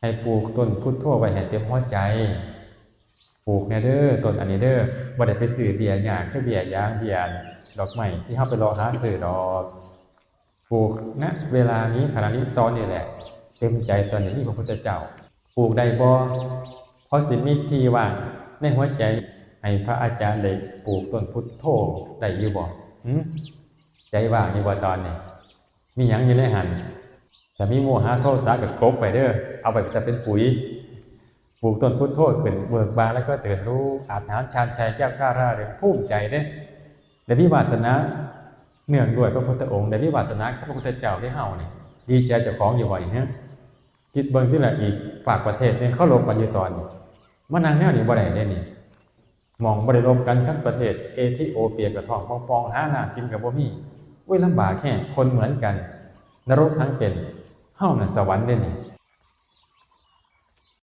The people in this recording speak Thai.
ให้ปลูกต้นพุทโธไว้ให้เต็มหัวใจปลูกแน่เด้อต้นอันนี้เด้อบ่ได้ไปซื้อเบียร์หยางคือเบียร์ยางเบียร์ดอกไม้ที่เฮาไปรอหาซื้อดอกปลูกณเวลานี้ขณะนี้ตอนนี้แหละ เต็มใจตอนนี้มีพระพุทธเจ้าปลูกได้บ่เพราะสิมีทีว่างในหัวใจให้พระอาจารย์ได้ปลูกต้นพุทโธได้อยู่บ่ใจว่างอยู่บ่ตอนนี้มีหยังอยู่ในหัน แต่มีโมหะโทษสากับกบไปเด้อเอาไปจะเป็นปุ๋ยปลูกต้นพุทโธขึ้นเบิกบานแล้วก็ตื่นรู้อาบน้ำชานชัยแก้วก้าราเริงภูมิใจเด้ได้วิวาสนาเนื่องด้วยพระพุทธองค์ได้วิวาสนาข้าพระพุทธเจ้าได้เฮาเนี่ยดีใจเจ้าของอยู่บ่นี่ฮะคิดเบิ่งที่ละอีกฝากประเทศเนี่ยเขาลบกันอยู่ตอนมานางแนวนี้บ่ได้เด้นี่มองบ่ได้ลบกันทั้งประเทศเอธิโอเปียกับท้องฟองๆหาน้ำกินกับบ่มีอุ้ยลำบากแค่คนเหมือนกัน นรกทั้งเป็นเฮาน่ะสวรรค์เด้นี่